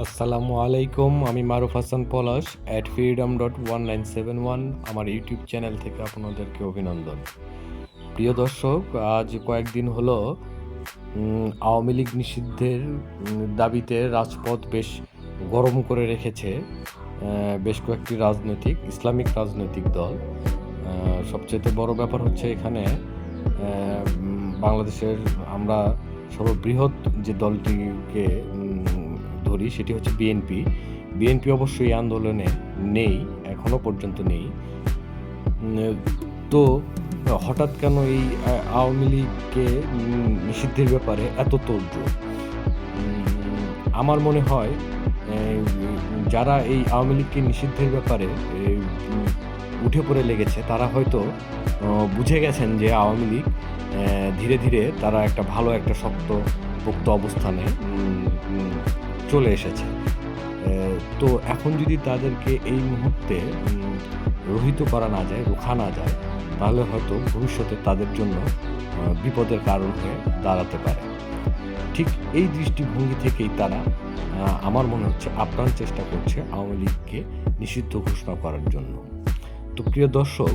আসসালামু আলাইকুম, আমি Maruf Hasan Palash at freedom dot one nine seven one আমার ইউটিউব চ্যানেল থেকে আপনাদেরকে অভিনন্দন। প্রিয় দর্শক, আজ কয়েকদিন হলো আওয়ামী লীগ নিষিদ্ধের দাবিতে রাজপথ বেশ গরম করে রেখেছে বেশ কয়েকটি রাজনৈতিক, ইসলামিক রাজনৈতিক দল। সবচেয়ে বড় ব্যাপার হচ্ছে এখানে বাংলাদেশের আমরা সর্ববৃহৎ যে দলটিকে ধরি, সেটি হচ্ছে বিএনপি বিএনপি অবশ্যই আন্দোলনে নেই, এখনও পর্যন্ত নেই। তো হঠাৎ কেন এই আওয়ামী লীগকে নিষিদ্ধের ব্যাপারে এত তোড়জোড়? আমার মনে হয় যারা এই আওয়ামী লীগকে নিষিদ্ধের ব্যাপারে উঠে পড়ে লেগেছে, তারা হয়তো বুঝে গেছেন যে আওয়ামী লীগ ধীরে ধীরে তারা একটা ভালো, একটা শক্ত পোক্ত অবস্থানে চলে এসেছে। তো এখন যদি তাদেরকে এই মুহূর্তে রহিত করা না যায়, রোখা না যায়, তাহলে হয়তো ভবিষ্যতে তাদের জন্য বিপদের কারণ হয়ে দাঁড়াতে পারে। ঠিক এই দৃষ্টিভঙ্গি থেকেই তারা আমার মনে হচ্ছে আপ্রাণ চেষ্টা করছে আওয়ামী লীগকে নিষিদ্ধ ঘোষণা করার জন্য। তো প্রিয় দর্শক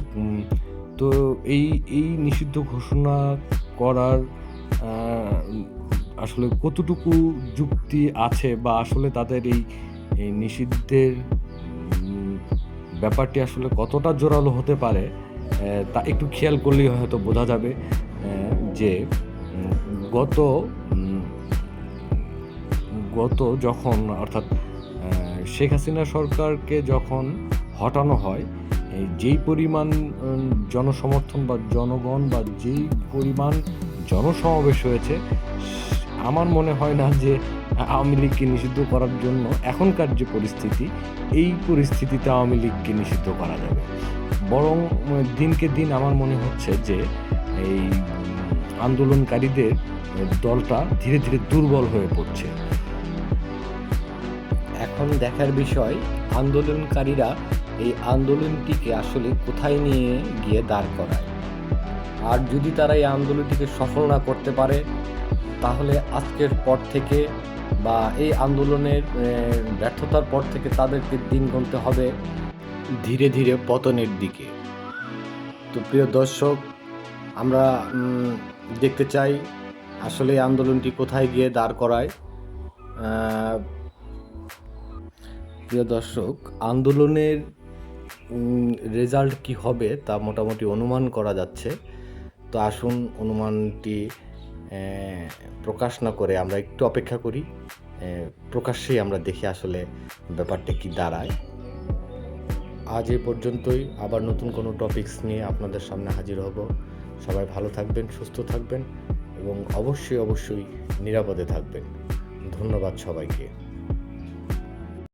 তো এই এই নিষিদ্ধ ঘোষণা করার আসলে কতটুকু যুক্তি আছে বা আসলে তাদের এই নিষিদ্ধের ব্যাপারটি আসলে কতটা জোরালো হতে পারে তা একটু খেয়াল করলেই হয়তো বোঝা যাবে যে গত গত যখন, অর্থাৎ শেখ হাসিনা সরকারকে যখন হটানো হয় যেই পরিমাণ জনসমর্থন বা জনগণ বা যেই পরিমাণ জনসমাবেশ হয়েছে আমার মনে হয় না যে আওয়ামী লীগকে নিষিদ্ধ করার জন্য এখনকার যে পরিস্থিতি, এই পরিস্থিতিতে আওয়ামী লীগকে নিষিদ্ধ করা যাবে। বরং, দিনকে দিন আমার মনে হচ্ছে যে এই আন্দোলনকারীদের দলটা ধীরে ধীরে দুর্বল হয়ে পড়ছে। এখন দেখার বিষয়, আন্দোলনকারীরা এই আন্দোলনটিকে আসলে কোথায় নিয়ে গিয়ে দাঁড় করায়? আর যদি তারা এই আন্দোলনটিকে সফল না করতে পারে, তাহলে আজকের পর থেকে বা এই আন্দোলনের ব্যর্থতার পর থেকে তাদেরকে দিন গুনতে হবে। ধীরে ধীরে পতনের দিকে। তো প্রিয় দর্শক, আমরা দেখতে চাই আসলে এই আন্দোলনটি কোথায় গিয়ে দাঁড় করায়। প্রিয় দর্শক, আন্দোলনের রেজাল্ট কি হবে তা মোটামুটি অনুমান করা যাচ্ছে। তো আসুন অনুমানটি প্রকাশ না করে আমরা একটু অপেক্ষা করি। প্রকাশ্যেই আমরা দেখি আসলে ব্যাপারটা কি দাঁড়ায়। আজ এ পর্যন্তই। আবার নতুন কোনো টপিকস নিয়ে আপনাদের সামনে হাজির হব। সবাই ভালো থাকবেন, সুস্থ থাকবেন এবং অবশ্যই অবশ্যই নিরাপদে থাকবেন। ধন্যবাদ সবাইকে।